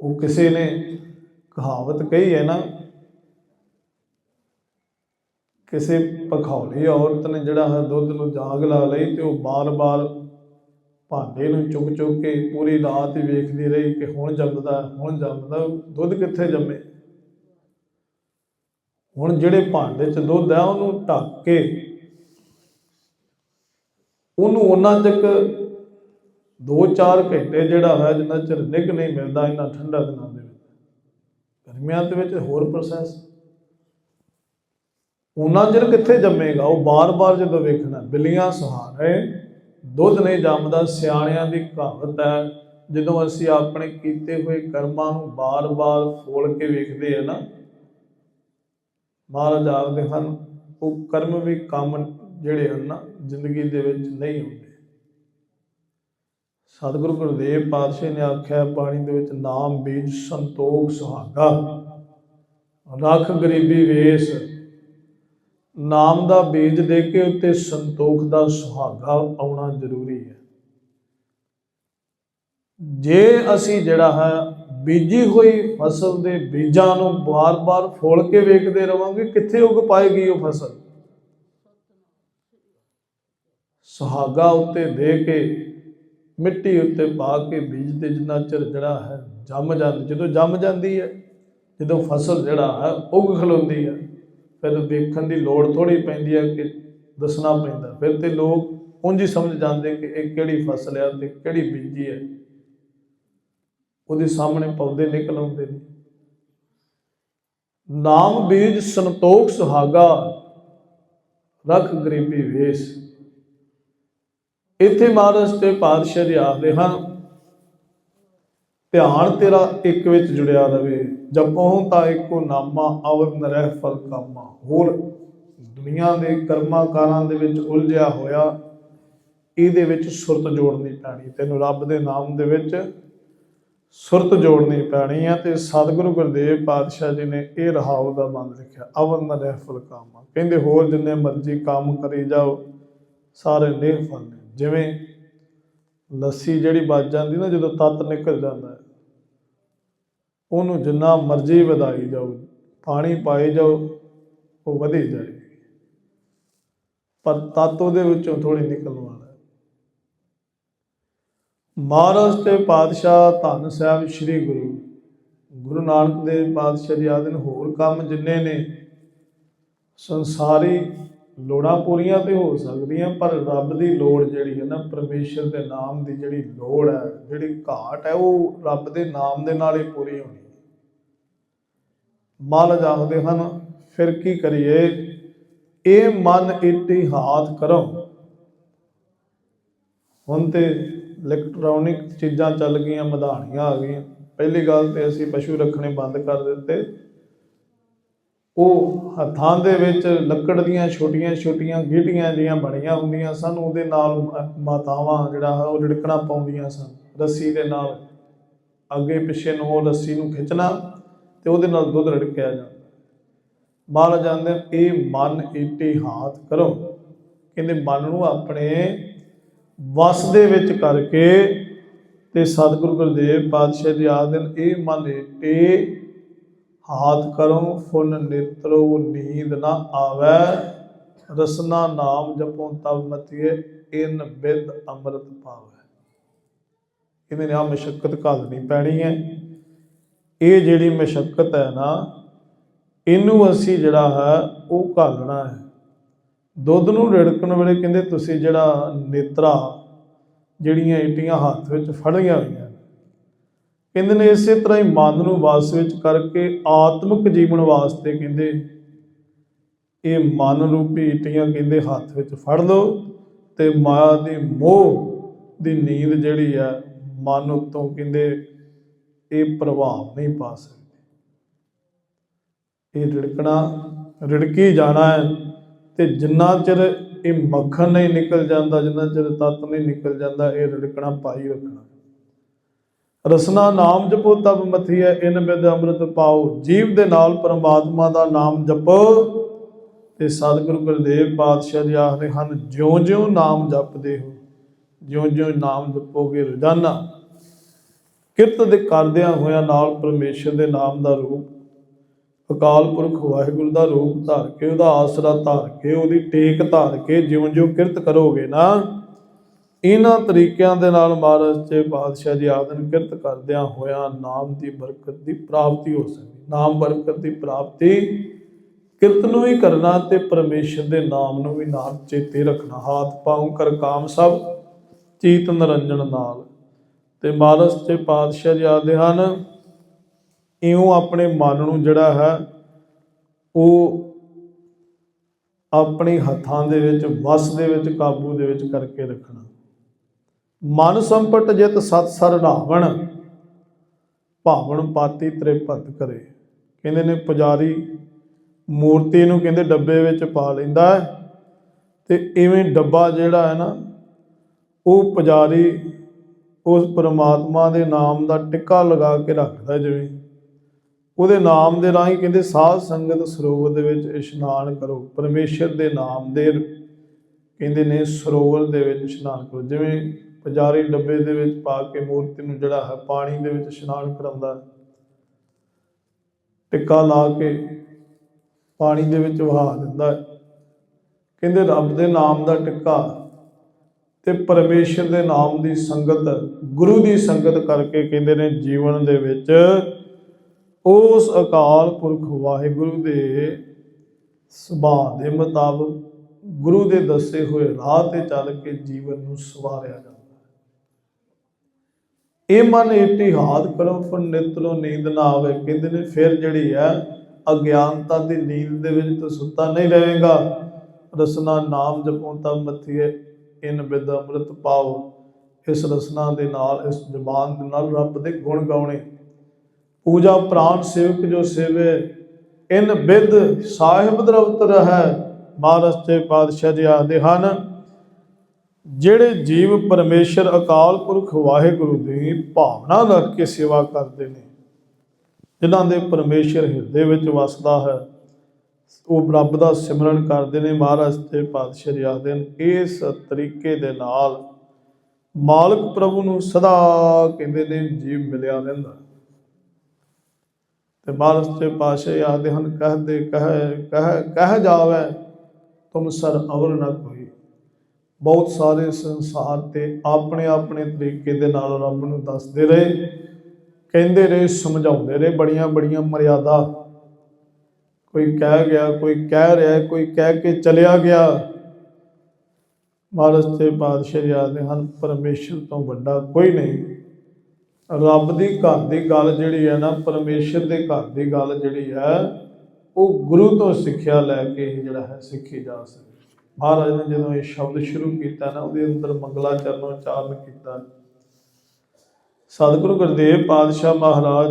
ਉਹ ਕਿਸੇ ਨੇ ਕਹਾਵਤ ਕਹੀ ਹੈ ਨਾ ਕਿਸੇ ਪਖੌਲੀ ਔਰਤ ਨੇ ਜਿਹੜਾ ਹੈ ਦੁੱਧ ਨੂੰ ਜਾਗ ਲਾ ਲਈ ਤੇ ਉਹ ਬਾਰ-ਬਾਰ ਭਾਂਡੇ ਨੂੰ ਚੁੱਕ ਚੁੱਕ ਕੇ ਪੂਰੀ ਰਾਤ ਹੀ ਵੇਖਦੀ ਰਹੀ ਕਿ ਹੁਣ ਜੰਮਦਾ ਹੁਣ ਜੰਮਦਾ, ਦੁੱਧ ਕਿੱਥੇ ਜੰਮੇ? ਹੁਣ ਜਿਹੜੇ ਭਾਂਡੇ 'ਚ ਦੁੱਧ ਹੈ, ਉਹਨੂੰ ਢੱਕ ਕੇ ਉਹਨੂੰ ਉਹਨਾਂ ਤੱਕ 2-4 ਘੰਟੇ ਜਿਹੜਾ ਹੈ, ਜਿੰਨਾ ਚਿਰ ਨਿੱਘ ਨਹੀਂ ਮਿਲਦਾ ਇਹਨਾਂ ਠੰਡਾ ਦਿਨਾਂ ਦੇ ਵਿੱਚ। ਗਰਮੀਆਂ ਦੇ ਵਿੱਚ ਹੋਰ ਪ੍ਰੋਸੈਸ ਉਹਨਾਂ ਚਿਰ ਕਿੱਥੇ ਜੰਮੇਗਾ? ਉਹ ਬਾਰ-ਬਾਰ ਜਦੋਂ ਵੇਖਣਾ, ਬਿੱਲੀਆਂ ਸਹਾਰੇ ਦੁੱਧ ਨਹੀਂ ਜੰਮਦਾ, ਸਿਆਣਿਆਂ ਦੀ ਕਹਾਵਤ ਹੈ, ਜਦੋਂ ਅਸੀਂ ਆਪਣੇ ਕੀਤੇ ਹੋਏ ਕਰਮਾਂ ਨੂੰ ਬਾਰ-ਬਾਰ ਫੋਲ ਕੇ ਵੇਖਦੇ ਆ ਨਾ, ਮਹਾਰਾਜ ਆਖਦੇ ਹਨ, ਉਹ ਕਰਮ ਵੀ ਕੰਮ ਜਿਹੜੇ ਹਨ ਨਾ, ਜ਼ਿੰਦਗੀ ਦੇ ਵਿੱਚ ਨਹੀਂ ਹੁੰਦੇ। ਸਤਿਗੁਰੂ ਗੁਰਦੇਵ ਪਾਤਸ਼ਾਹ ਨੇ ਆਖਿਆ ਪਾਣੀ ਦੇ ਵਿੱਚ ਨਾਮ ਬੀਜ ਸੰਤੋਖ ਸੁਹਾਗਾ, ਰੱਖ ਗਰੀਬੀ ਵੇਸ। ਨਾਮ ਦਾ ਬੀਜ ਦੇ ਕੇ ਉੱਤੇ ਸੰਤੋਖ ਦਾ ਸੁਹਾਗਾ ਆਉਣਾ ਜ਼ਰੂਰੀ ਹੈ। ਜੇ ਅਸੀਂ ਜਿਹੜਾ ਹੈ ਬੀਜੀ ਹੋਈ ਫਸਲ ਦੇ ਬੀਜਾਂ ਨੂੰ ਬਾਰ-ਬਾਰ ਫੋਲ ਕੇ ਵੇਖਦੇ ਰਵਾਂਗੇ, ਕਿੱਥੇ ਉਗ ਪਾਏਗੀ ਉਹ ਫਸਲ? ਸੁਹਾਗਾ ਉੱਤੇ ਦੇ ਕੇ, ਮਿੱਟੀ ਉੱਤੇ ਪਾ ਕੇ ਬੀਜ ਤੇ ਜਿੰਨਾ ਚਿਰ ਜਿਹੜਾ ਹੈ ਜੰਮ ਜਾਂਦੀ, ਜਦੋਂ ਜੰਮ ਜਾਂਦੀ ਹੈ, ਜਦੋਂ ਫਸਲ ਜਿਹੜਾ ਹੈ ਉਗ ਖਲੋਂਦੀ ਹੈ ਫਿਰ ਦੇਖਣ ਦੀ ਲੋੜ ਥੋੜੀ ਪੈਂਦੀ ਹੈ ਕਿ ਦੱਸਣਾ ਪੈਂਦਾ। ਫਿਰ ਤੇ ਲੋਕ ਉਂਝ ਹੀ ਸਮਝ ਜਾਂਦੇ ਕਿ ਇਹ ਕਿਹੜੀ ਫਸਲ ਹੈ ਤੇ ਕਿਹੜੀ ਬੀਜੀ ਹੈ। ਉਹਦੇ ਸਾਹਮਣੇ ਪੌਦੇ ਨਿਕਲ ਆਉਂਦੇ ਨੇ। ਨਾਮ ਬੀਜ ਸੰਤੋਖ ਸੁਹਾਗਾ, ਰਖ ਗਰੀਬੀ ਵੇਸ। ਇੱਥੇ ਮਹਾਰਾਜ ਤੇ ਪਾਤਸ਼ਾਹ ਜੀ ਆਖਦੇ ਹਨ ਧਿਆਨ ਤੇਰਾ ਇੱਕ ਵਿੱਚ ਜੁੜਿਆ ਰਵੇ। ਜਪੋਂ ਤਾਂ ਇੱਕੋ ਨਾਮਾ ਅਵਰ ਨ ਫਲ ਕਾਮਾ। ਹੋਰ ਦੁਨੀਆ ਦੇ ਕਰਮਾਂ ਕਾਰਾਂ ਦੇ ਵਿੱਚ ਉਲਝਿਆ ਹੋਇਆ, ਇਹਦੇ ਵਿੱਚ ਸੁਰਤ ਜੋੜਨੀ ਪੈਣੀ। ਤੈਨੂੰ ਰੱਬ ਦੇ ਨਾਮ ਦੇ ਵਿੱਚ ਸੁਰਤ ਜੋੜਨੀ ਪੈਣੀ ਆ ਤੇ ਸਤਿਗੁਰੂ ਗੁਰਦੇਵ ਪਾਤਸ਼ਾਹ ਜੀ ਨੇ ਇਹ ਰਹਾਉ ਦਾ ਬੰਦ ਲਿਖਿਆ ਅਵਰ ਨ ਫਲ ਕਾਮਾ। ਕਹਿੰਦੇ, ਹੋਰ ਜਿੰਨੇ ਮਰਜ਼ੀ ਕੰਮ ਕਰੀ ਜਾਓ, ਸਾਰੇ ਨੇ ਫਲ ਨੇ। ਜਿਵੇਂ ਲੱਸੀ ਜਿਹੜੀ ਬਚ ਜਾਂਦੀ ਨਾ, ਜਦੋਂ ਤੱਤ ਨਿਕਲ ਜਾਂਦਾ ਹੈ, ਉਹਨੂੰ ਜਿੰਨਾ ਮਰਜ਼ੀ ਵਧਾਈ ਜਾਓ, ਪਾਣੀ ਪਾਈ ਜਾਓ, ਉਹ ਵਧੀ ਜਾਏਗੀ। ਪਰ ਤੱਤ ਉਹਦੇ ਵਿੱਚੋਂ ਥੋੜੀ ਨਿਕਲਣ ਵਾਲਾ ਮਹਾਰਾਜ ਤੇ ਪਾਤਸ਼ਾਹ ਧੰਨ ਸਾਹਿਬ ਸ੍ਰੀ ਗੁਰੂ ਗੁਰੂ ਨਾਨਕ ਦੇਵ ਪਾਤਸ਼ਾਹ ਜੀ ਆਦਿ ਹੋਰ ਕੰਮ ਜਿੰਨੇ ਨੇ, ਸੰਸਾਰੀ ਲੋੜਾਂ ਪੂਰੀਆਂ ਤੇ ਹੋ ਸਕਦੀਆਂ, ਪਰ ਰੱਬ ਦੀ ਲੋੜ ਜਿਹੜੀ ਹੈ ਨਾ, ਪਰਮੇਸ਼ਰ ਦੇ ਨਾਮ ਦੀ ਜਿਹੜੀ ਲੋੜ ਹੈ, ਜਿਹੜੀ ਘਾਟ ਹੈ, ਉਹ ਰੱਬ ਦੇ ਨਾਮ ਦੇ ਨਾਲ ਹੀ ਪੂਰੀ ਹੋਣੀ ਹੈ। ਮਹਾਰਾਜ ਆਖਦੇ ਹਨ, ਫਿਰ ਕੀ ਕਰੀਏ? ਇਹ ਮਨ ਇਟੀ ਹਾਥ ਕਰੋ। ਹੁਣ ਤੇ ਇਲੈਕਟ੍ਰੋਨਿਕ ਚੀਜ਼ਾਂ ਚੱਲ ਗਈਆਂ, ਮਧਾਣੀਆਂ ਆ ਗਈਆਂ। ਪਹਿਲੀ ਗੱਲ ਤੇ ਅਸੀਂ ਪਸ਼ੂ ਰੱਖਣੇ ਬੰਦ ਕਰ ਦਿੱਤੇ। ਉਹ ਹੱਥਾਂ ਦੇ ਵਿੱਚ ਲੱਕੜ ਦੀਆਂ ਛੋਟੀਆਂ ਛੋਟੀਆਂ ਗੀਟੀਆਂ ਜੀਆਂ ਬਣੀਆਂ ਹੁੰਦੀਆਂ ਸਨ, ਉਹਦੇ ਨਾਲ ਮਾਤਾਵਾਂ ਜਿਹੜਾ ਹੈ ਉਹ ਰਿੜਕਣਾ ਪਾਉਂਦੀਆਂ ਸਨ। ਰੱਸੀ ਦੇ ਨਾਲ ਅੱਗੇ ਪਿੱਛੇ ਨੂੰ ਉਹ ਰੱਸੀ ਨੂੰ ਖਿੱਚਣਾ ਤੇ ਉਹਦੇ ਨਾਲ ਦੁੱਧ ਰੜਕਿਆ ਜਾਂਦਾ ਮਹਾਰਾਜ ਜਾਂਦੇ ਇਹ ਮਨ ਈਟੀ ਹਾਥ ਕਰੋ। ਕਹਿੰਦੇ, ਮਨ ਨੂੰ ਆਪਣੇ ਵਸ ਦੇ ਵਿੱਚ ਕਰਕੇ ਤੇ ਸਤਿਗੁਰੂ ਗੁਰਦੇਵ ਪਾਤਸ਼ਾਹ ਜੀ ਆਖਦੇ ਨੇ ਇਹ ਮਨ ਏਟੇ ਹਾਥ ਕਰੋ ਫੁਨ ਨੇਤਰੋ ਨੀਂਦ ਨਾ ਆਵੈ। ਰਸਨਾ ਨਾਮ ਜਪੋ ਤਬ ਮਤੀਏ, ਇਨ ਬਿਦ ਅੰਮ੍ਰਿਤ ਪਾਵੈ। ਇਹਨੇ ਨੇ ਮਸ਼ਕਤ ਘਾਲਣੀ ਪੈਣੀ ਹੈ। ਇਹ ਜਿਹੜੀ ਮਸ਼ਕਤ ਹੈ ਨਾ, ਇਹਨੂੰ ਅਸੀਂ ਜਿਹੜਾ ਹੈ, ਉਹ ਘਾਲਣਾ ਹੈ। ਦੁੱਧ ਨੂੰ ਰਿੜਕਣ ਵੇਲੇ ਕਹਿੰਦੇ, ਤੁਸੀਂ ਜਿਹੜਾ ਨੇਤਰਾ, ਜਿਹੜੀਆਂ ਈਟੀਆਂ ਹੱਥ ਵਿੱਚ ਫੜੀਆਂ ਹੋਈਆਂ ਕਹਿੰਦੇ ਨੇ ਇਸੇ ਤਰ੍ਹਾਂ ਹੀ ਮਨ ਨੂੰ ਵਾਸ ਵਿੱਚ ਕਰਕੇ ਆਤਮਿਕ ਜੀਵਨ ਵਾਸਤੇ ਕਹਿੰਦੇ, ਇਹ ਮਨ ਰੂਪੀ ਈਟੀਆਂ ਕਹਿੰਦੇ ਹੱਥ ਵਿੱਚ ਫੜ ਲਓ ਤੇ ਮਾਇਆ ਦੀ ਮੋਹ ਦੀ ਨੀਂਦ ਜਿਹੜੀ ਹੈ ਮਨ ਉੱਤੋਂ ਕਹਿੰਦੇ ਇਹ ਪ੍ਰਭਾਵ ਨਹੀਂ ਪਾ ਸਕਦੀ। ਇਹ ਰਿੜਕਣਾ, ਰਿੜਕੀ ਜਾਣਾ ਹੈ ਤੇ ਜਿੰਨਾ ਚਿਰ ਇਹ ਮੱਖਣ ਨਹੀਂ ਨਿਕਲ ਜਾਂਦਾ, ਜਿੰਨਾ ਚਿਰ ਤੱਤ ਨਹੀਂ ਨਿਕਲ ਜਾਂਦਾ, ਇਹ ਰਿੜਕਣਾ ਪਾਈ ਰੱਖਣਾ। ਰਸਨਾ ਨਾਮ ਜਪੋ ਤਬ ਮਥੀਐ, ਇਨ ਬਿਦ ਅੰਮ੍ਰਿਤ ਪਾਓ। ਜੀਵ ਦੇ ਨਾਲ ਪਰਮਾਤਮਾ ਦਾ ਨਾਮ ਜਪੋ। ਤੇ ਸਤਿਗੁਰੂ ਗੁਰਦੇਵ ਪਾਤਸ਼ਾਹ ਜੀ ਆਖਦੇ ਹਨ, ਜਿਉਂ-ਜਿਉਂ ਨਾਮ ਜਪਦੇ ਹੋ, ਜਿਉਂ-ਜਿਉਂ ਨਾਮ ਜਪੋਗੇ ਰੋਜ਼ਾਨਾ। ਕਿਰਤ ਦੇ ਕਰਦਿਆਂ ਹੋਇਆਂ ਨਾਲ ਪਰਮੇਸ਼ਰ ਦੇ ਨਾਮ ਦਾ ਰੂਪ, ਅਕਾਲ ਪੁਰਖ ਵਾਹਿਗੁਰੂ ਦਾ ਰੂਪ ਧਾਰ ਕੇ, ਉਹਦਾ ਆਸਰਾ ਧਾਰ ਕੇ, ਉਹਦੀ ਟੇਕ ਧਾਰ ਕੇ ਜਿਉਂ-ਜਿਉਂ ਕਿਰਤ ਕਰੋਗੇ ਨਾ ਇਹਨਾਂ ਤਰੀਕਿਆਂ ਦੇ ਨਾਲ ਮਹਾਰਾਜ ਤੇ ਪਾਤਸ਼ਾਹ ਜੀ ਆਦਨ ਕਿਰਤ ਕਰਦਿਆਂ ਹੋਇਆ ਨਾਮ ਦੀ ਬਰਕਤ ਦੀ ਪ੍ਰਾਪਤੀ ਹੋ ਸਕਦੀ ਨਾਮ ਬਰਕਤ ਦੀ ਪ੍ਰਾਪਤੀ ਕਿਰਤ ਨੂੰ ਵੀ ਕਰਨਾ ਤੇ ਪਰਮੇਸ਼ਰ ਦੇ ਨਾਮ ਨੂੰ ਵੀ ਨਾਲ ਚੇਤੇ ਰੱਖਣਾ। ਹਾਥ ਪਾਉ ਕਰ ਕਾਮ ਸਭ, ਚੀਤ ਨਿਰੰਜਨ ਨਾਲ। ਤੇ ਮਹਾਰਾਜ ਤੇ ਪਾਤਸ਼ਾਹ ਜੀ ਆਖਦੇ ਹਨ, ਇਉਂ ਆਪਣੇ ਮਨ ਨੂੰ ਜਿਹੜਾ ਹੈ, ਉਹ ਆਪਣੇ ਹੱਥਾਂ ਦੇ ਵਿੱਚ, ਵਸ ਦੇ ਵਿੱਚ, ਕਾਬੂ ਦੇ ਵਿੱਚ ਕਰਕੇ ਰੱਖਣਾ। ਮਨ ਸੰਪਟ ਜਿਤ ਸਤ ਸਰ ਰਾਵਣ ਭਾਵਨ ਪਾਤੀ ਤ੍ਰਿਪਤ ਕਰੇ। ਕਹਿੰਦੇ ਨੇ ਪੁਜਾਰੀ ਮੂਰਤੀ ਨੂੰ ਕਹਿੰਦੇ ਡੱਬੇ ਵਿੱਚ ਪਾ ਲੈਂਦਾ ਹੈ ਤੇ ਇਵੇਂ ਡੱਬਾ ਜਿਹੜਾ ਹੈ ਨਾ, ਉਹ ਪੁਜਾਰੀ ਉਸ ਪਰਮਾਤਮਾ ਦੇ ਨਾਮ ਦਾ ਟਿੱਕਾ ਲਗਾ ਕੇ ਰੱਖਦਾ ਜਿਵੇਂ। ਉਹਦੇ ਨਾਮ ਦੇ ਰਾਹੀਂ ਕਹਿੰਦੇ ਸਾਧ ਸੰਗਤ ਸਰੋਵਰ ਦੇ ਵਿੱਚ ਇਸ਼ਨਾਨ ਕਰੋ। ਪਰਮੇਸ਼ਰ ਦੇ ਨਾਮ ਦੇ ਕਹਿੰਦੇ ਨੇ ਸਰੋਵਰ ਦੇ ਵਿੱਚ ਇਸ਼ਨਾਨ ਕਰੋ। ਜਿਵੇਂ ਪੁਜਾਰੀ ਡੱਬੇ ਦੇ ਵਿੱਚ ਪਾ ਕੇ ਮੂਰਤੀ ਨੂੰ ਜਿਹੜਾ ਹੈ ਪਾਣੀ ਦੇ ਵਿੱਚ ਇਸ਼ਨਾਨ ਕਰਾਉਂਦਾ ਹੈ। ਟਿੱਕਾ ਲਾ ਕੇ ਪਾਣੀ ਦੇ ਵਿੱਚ ਵਹਾ ਦਿੰਦਾ ਹੈ। ਕਹਿੰਦੇ ਰੱਬ ਦੇ ਨਾਮ ਦਾ ਟਿੱਕਾ ਤੇ ਪਰਮੇਸ਼ਰ ਦੇ ਨਾਮ ਦੀ ਸੰਗਤ, ਗੁਰੂ ਦੀ ਸੰਗਤ ਕਰਕੇ ਕਹਿੰਦੇ ਨੇ ਜੀਵਨ ਦੇ ਵਿੱਚ ਉਸ ਅਕਾਲ ਪੁਰਖ ਵਾਹਿਗੁਰੂ ਦੇ ਸੁਭਾਅ ਦੇ ਮੁਤਾਬਕ ਗੁਰੂ ਦੇ ਦੱਸੇ ਹੋਏ ਰਾਹ ਤੇ ਚੱਲ ਕੇ ਜੀਵਨ ਨੂੰ ਸਵਾਰਿਆ ਜਾਂਦਾ ਇਹ ਮਨ ਇਤਿਹਾਦ ਕਰੋ, ਫਿਰ ਨਿਤਰੋ ਨੀਂਦ ਨਾ ਆਵੇ। ਕਹਿੰਦੇ ਨੇ ਫਿਰ ਜਿਹੜੀ ਹੈ, ਅਗਿਆਨਤਾ ਦੀ ਨੀਂਦ ਦੇ ਵਿੱਚ ਤੂੰ ਸੁੱਤਾ ਨਹੀਂ ਰਹੇਗਾ। ਰਸਨਾ ਨਾਮ ਜਪੋਂ ਤਾਂ ਮਥੀਏ ਇਨ ਬਿਦ ਅੰਮ੍ਰਿਤ ਪਾਓ। ਇਸ ਰਸਨਾ ਦੇ ਨਾਲ, ਇਸ ਜ਼ਬਾਨ ਦੇ ਨਾਲ ਰੱਬ ਦੇ ਗੁਣ ਗਾਉਣੇ। ਪੂਜਾ ਪ੍ਰਾਨ ਸੇਵਕ ਜੋ ਸੇਵੇ, ਇਨ ਬਿਦ ਸਾਹਿਬ ਦਰਵਤ ਰਹਿ। ਮਹਾਰਾਜ ਤੇ ਪਾਤਸ਼ਾਹ ਜੀ ਆਖਦੇ ਹਨ ਜਿਹੜੇ ਜੀਵ ਪਰਮੇਸ਼ਰ, ਅਕਾਲ ਪੁਰਖ, ਵਾਹਿਗੁਰੂ ਦੀ ਭਾਵਨਾ ਰੱਖ ਕੇ ਸੇਵਾ ਕਰਦੇ ਨੇ, ਜਿਨ੍ਹਾਂ ਦੇ ਪਰਮੇਸ਼ਰ ਹਿਰਦੇ ਵਿੱਚ ਵਸਦਾ ਹੈ, ਉਹ ਰੱਬ ਦਾ ਸਿਮਰਨ ਕਰਦੇ ਨੇ। ਮਹਾਰਾਜ ਤੇ ਪਾਤਸ਼ਾਹ ਆਖਦੇ ਨੇ ਇਸ ਤਰੀਕੇ ਦੇ ਨਾਲ ਮਾਲਕ ਪ੍ਰਭੂ ਨੂੰ ਸਦਾ ਕਹਿੰਦੇ ਨੇ ਜੀਵ ਮਿਲਿਆ ਰਹਿੰਦਾ। ਤੇ ਮਹਾਰਾਜ ਤੇ ਪਾਤਸ਼ਾਹ ਆਖਦੇ ਹਨ ਕਹਦੇ, ਕਹਿ ਕਹਿ ਕਹਿ ਜਾਵੇ, ਤੁਮ ਸਰ ਅਵਰ ਨ ਬਹੁਤ ਸਾਰੇ ਸੰਸਾਰ ਤੇ ਆਪਣੇ ਆਪਣੇ ਤਰੀਕੇ ਦੇ ਨਾਲ ਰੱਬ ਨੂੰ ਦੱਸਦੇ ਰਹੇ, ਕਹਿੰਦੇ ਰਹੇ, ਸਮਝਾਉਂਦੇ ਰਹੇ, ਬੜੀਆਂ ਬੜੀਆਂ ਮਰਿਆਦਾ। ਕੋਈ ਕਹਿ ਗਿਆ, ਕੋਈ ਕਹਿ ਰਿਹਾ, ਕੋਈ ਕਹਿ ਕੇ ਚਲਿਆ ਗਿਆ। ਮਹਾਰਾਜ ਤੇ ਪਾਤਸ਼ਾਹ ਜੀ ਆਖਦੇ ਹਨ, ਪਰਮੇਸ਼ਰ ਤੋਂ ਵੱਡਾ ਕੋਈ ਨਹੀਂ। ਰੱਬ ਦੀ ਘਰ ਦੀ ਗੱਲ ਜਿਹੜੀ ਹੈ ਨਾ, ਪਰਮੇਸ਼ਰ ਦੇ ਘਰ ਦੀ ਗੱਲ ਜਿਹੜੀ ਹੈ, ਉਹ ਗੁਰੂ ਤੋਂ ਸਿੱਖਿਆ ਲੈ ਕੇ ਹੀ ਜਿਹੜਾ ਹੈ, ਸਿੱਖੀ ਜਾ ਸਕਦੀ ਮਹਾਰਾਜ ਨੇ ਜਦੋਂ ਇਹ ਸ਼ਬਦ ਸ਼ੁਰੂ ਕੀਤਾ ਨਾ, ਉਹਦੇ ਅੰਦਰ ਮੰਗਲਾ ਚਰਨ ਉਚਾਰਨ ਕੀਤਾ। ਸਤਿਗੁਰੂ ਗੁਰਦੇਵ ਪਾਤਸ਼ਾਹ ਮਹਾਰਾਜ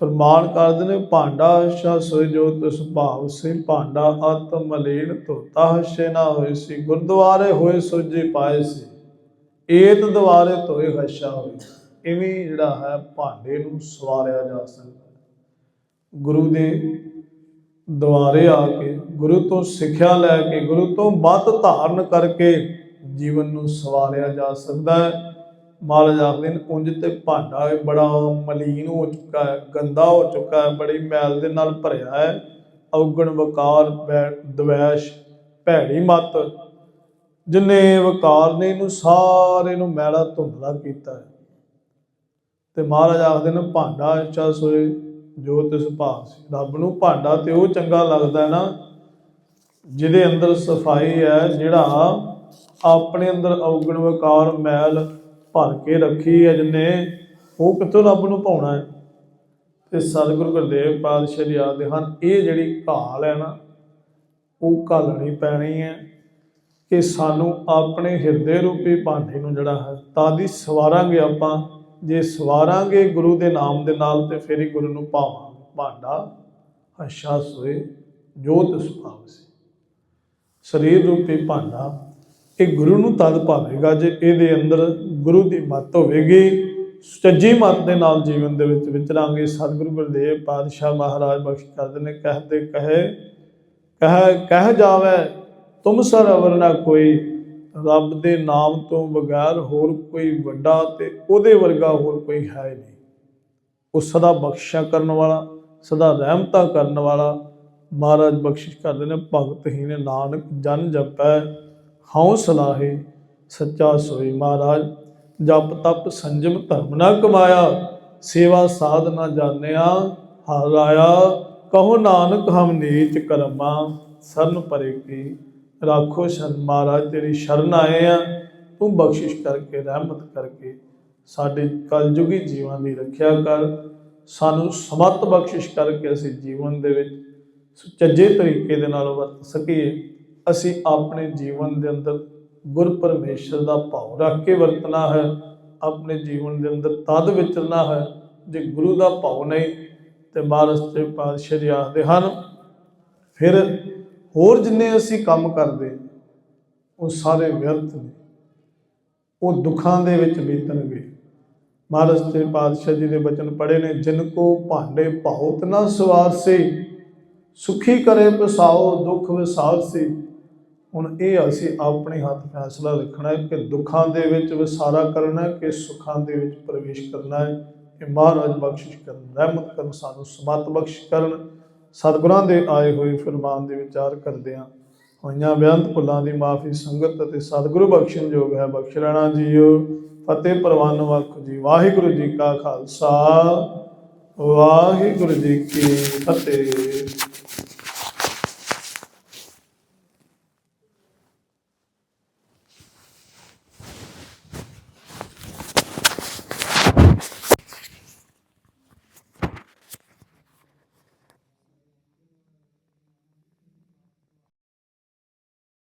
ਫਰਮਾਨ ਕਰਦੇ ਨੇ, ਭਾਂਡਾ ਸ਼ਾ ਸੋਇ ਜੋ ਤਿਸ ਭਾਵ ਸੇ ਭਾਂਡਾ ਆਤਮ ਮਲੀਨ ਧੋਤਾ ਹਸ਼ੇ ਨਾ ਹੋਏ ਸੀ, ਗੁਰਦੁਆਰੇ ਹੋਏ ਸੋਝੇ ਪਾਏ ਸੀ, ਏਤ ਦੁਆਰੇ ਧੋਏ ਹਸ਼ਾ ਹੋਏ ਇਵੇਂ ਜਿਹੜਾ ਹੈ, ਭਾਂਡੇ ਨੂੰ ਸਵਾਰਿਆ ਜਾ ਸਕਦਾ। ਗੁਰੂ ਦੇ ਦੁਆਰੇ ਆ ਕੇ ਗੁਰੂ ਤੋਂ ਸਿੱਖਿਆ ਲੈ ਕੇ, ਗੁਰੂ ਤੋਂ ਮੱਤ ਧਾਰਨ ਕਰਕੇ ਜੀਵਨ ਨੂੰ ਸਵਾਰਿਆ ਜਾ ਸਕਦਾ ਹੈ। ਮਹਾਰਾਜ ਆਖਦੇ ਨੇ ਉਂਝ ਤੇ ਭਾਂਡਾ ਇਹ ਬੜਾ ਮਲੀਨ ਹੋ ਚੁੱਕਾ ਹੈ, ਗੰਦਾ ਹੋ ਚੁੱਕਾ ਹੈ, ਬੜੀ ਮੈਲ ਦੇ ਨਾਲ ਭਰਿਆ ਹੈ। ਔਗਣ ਵਕਾਰ ਦਵੈਸ਼, ਭੈੜੀ ਮਤ। ਜਿਨੇ ਵਕਾਰ ਨੇ ਇਹਨੂੰ ਸਾਰੇ ਨੂੰ ਮੈਲਾ ਧੁੰਦਲਾ ਕੀਤਾ ਹੈ। ਤੇ ਮਹਾਰਾਜ ਆਖਦੇ ਨੇ, ਭਾਂਡਾ ਇੱਛਾ ਸੋਏ ਜੋ ਤਿਸ ਭਾਵ ਸੀ। ਰੱਬ ਨੂੰ ਭਾਂਡਾ ਤੇ ਉਹ ਚੰਗਾ ਲੱਗਦਾ ਹੈ ਨਾ, ਜਿਹਦੇ ਅੰਦਰ ਸਫ਼ਾਈ ਹੈ, ਜਿਹੜਾ ਆਪਣੇ ਅੰਦਰ ਔਗਣ ਵਕਾਰ ਮੈਲ ਭਰ ਕੇ ਰੱਖੀ ਹੈ ਜਿਨੇ, ਉਹ ਕਿੱਥੋਂ ਰੱਬ ਨੂੰ ਪਾਉਣਾ ਹੈ? ਤੇ ਸਤਿਗੁਰੂ ਗੁਰਦੇਵ ਪਾਤਸ਼ਾਹ ਜੀ ਆਖਦੇ ਹਨ, ਇਹ ਜਿਹੜੀ ਘਾਲ ਹੈ ਨਾ, ਉਹ ਘਾਲਣੀ ਪੈਣੀ ਹੈ ਕਿ ਸਾਨੂੰ ਆਪਣੇ ਹਿਰਦੇ ਰੂਪੀ ਭਾਂਡੇ ਨੂੰ ਜਿਹੜਾ ਹੈ, ਤਾਂ ਦੀ ਸਵਾਰਾਂਗੇ ਆਪਾਂ ਜੇ ਸਵਾਰਾਂਗੇ ਗੁਰੂ ਦੇ ਨਾਮ ਦੇ ਨਾਲ ਤੇ ਫਿਰ ਹੀ ਗੁਰੂ ਨੂੰ ਪਾਵਾਂਗੇ। ਭਾਂਡਾ ਹਸ਼ਾ ਸੋਏ, ਜੋਤ ਸੁਭਾਵ ਸੀ ਸਰੀਰ ਰੂਪੀ ਭਾਂਡਾ, ਇਹ ਗੁਰੂ ਨੂੰ ਤਦ ਭਾਵੇਗਾ ਜੇ ਇਹਦੇ ਅੰਦਰ ਗੁਰੂ ਦੀ ਮੱਤ ਹੋਵੇਗੀ। ਸੱਚੀ ਮੱਤ ਦੇ ਨਾਲ ਜੀਵਨ ਦੇ ਵਿੱਚ ਵਿਚਰਾਂਗੇ। ਸਤਿਗੁਰੂ ਗੁਰਦੇਵ ਪਾਤਸ਼ਾਹ ਮਹਾਰਾਜ ਬਖਸ਼ ਕਰਦੇ ਨੇ ਕਹਤੇ ਕਹੇ, ਕਹਿ ਕਹਿ ਜਾਵੇ, ਤੁਮ ਸਰ ਅਵਰ ਨਾ ਕੋਈ ਰੱਬ ਦੇ ਨਾਮ ਤੋਂ ਬਗੈਰ ਹੋਰ ਕੋਈ ਵੱਡਾ ਤੇ ਉਹਦੇ ਵਰਗਾ ਹੋਰ ਕੋਈ ਹੈ ਨਹੀਂ। ਉਹ ਸਦਾ ਬਖਸ਼ਿਆ ਕਰਨ ਵਾਲਾ, ਸਦਾ ਰਹਿਮਤਾ ਕਰਨ ਵਾਲਾ। ਮਹਾਰਾਜ ਬਖਸ਼ਿਸ਼ ਕਰਦੇ ਨੇ, ਭਗਤ ਹੀ ਨੇ, ਨਾਨਕ ਜਨ ਜਪੈ, ਹਉ ਸਲਾਹੇ, ਸੱਚਾ ਸੋਈ ਮਹਾਰਾਜ। ਜਪ ਤਪ ਸੰਜਮ ਧਰਮ ਨਾ ਕਮਾਇਆ, ਸੇਵਾ ਸਾਧ ਨਾ ਜਾਣਿਆ, ਹਰ ਆਇਆ ਕਹੋ ਨਾਨਕ ਹਮ ਨੀਚ ਕਰਮਾ, ਸਰਨ ਪਰੇ ਕੀ ਰਾਖੋ ਸ਼ਨ ਮਹਾਰਾਜ, ਤੇਰੀ ਸ਼ਰਨ ਆਏ ਆ। ਤੂੰ ਬਖਸ਼ਿਸ਼ ਕਰਕੇ, ਰਹਿਮਤ ਕਰਕੇ ਸਾਡੇ ਕਲਯੁਗੀ ਜੀਵਨ ਦੀ ਰੱਖਿਆ ਕਰ। ਸਾਨੂੰ ਸਮਤ ਬਖਸ਼ਿਸ਼ ਕਰਕੇ ਅਸੀਂ ਜੀਵਨ ਦੇ ਵਿੱਚ ਸੁਚੱਜੇ ਤਰੀਕੇ ਦੇ ਨਾਲ ਵਰਤ ਸਕੀਏ। ਅਸੀਂ ਆਪਣੇ ਜੀਵਨ ਦੇ ਅੰਦਰ ਗੁਰ ਪਰਮੇਸ਼ਰ ਦਾ ਭਾਵ ਰੱਖ ਕੇ ਵਰਤਣਾ ਹੈ। ਆਪਣੇ ਜੀਵਨ ਦੇ ਅੰਦਰ ਤਦ ਵਿਚਰਨਾ ਹੈ ਜੇ ਗੁਰੂ ਦਾ ਭਾਵ ਨਹੀਂ ਤੇ ਮਹਾਰਾਜ ਤੇ ਪਾਤਸ਼ਾਹ ਜੀ ਆਖਦੇ ਹਨ, ਫਿਰ ਹੋਰ ਜਿੰਨੇ ਅਸੀਂ ਕੰਮ ਕਰਦੇ, ਉਹ ਸਾਰੇ ਵਿਅਰਥ ਨੇ। ਉਹ ਦੁੱਖਾਂ ਦੇ ਵਿੱਚ ਬੀਤਣਗੇ। ਮਹਾਰਾਜ ਤੇ ਪਾਤਸ਼ਾਹ ਜੀ ਦੇ ਬਚਨ ਪੜੇ ਨੇ, ਜਿਨ ਕੋ ਭਾਂਡੇ ਭਾਉਤ ਨਾ ਸਵਾਰ ਸੇ ਸੁਖੀ ਕਰੇ ਪਸਾਓ, ਦੁੱਖ ਵਿਸਾਰ ਸੇ ਹੁਣ ਇਹ ਅਸੀਂ ਆਪਣੇ ਹੱਥ ਫੈਸਲਾ ਰੱਖਣਾ ਹੈ ਕਿ ਦੁੱਖਾਂ ਦੇ ਵਿੱਚ ਵਿਸਾਰਾ ਕਰਨਾ ਹੈ, ਕਿ ਸੁੱਖਾਂ ਦੇ ਵਿੱਚ ਪ੍ਰਵੇਸ਼ ਕਰਨਾ ਹੈ, ਕਿ ਮਹਾਰਾਜ ਬਖਸ਼ਿਸ਼ ਕਰਨ, ਰਹਿਮਤ ਕਰਨ, ਸਾਨੂੰ ਸਮਤ ਬਖਸ਼ ਕਰਨ। ਸਤਿਗੁਰਾਂ ਦੇ ਆਏ ਹੋਏ ਫਰਮਾਨ ਦੇ ਵਿਚਾਰ ਕਰਦੇ ਹਾਂ। ਹੋਈਆਂ ਬੇਅੰਤ ਭੁੱਲਾਂ ਦੀ ਮਾਫੀ ਸੰਗਤ ਅਤੇ ਸਤਿਗੁਰੂ ਬਖਸ਼ਣ ਯੋਗ ਹੈ। ਬਖਸ਼ ਲੈਣਾ ਜੀਓ, ਫਤਿਹ ਪ੍ਰਵਾਨ ਵਖ ਜੀ। ਵਾਹਿਗੁਰੂ ਜੀ ਕਾ ਖਾਲਸਾ। ਵਾਹਿਗੁਰੂ ਜੀ ਕੀ ਫਤਿਹ।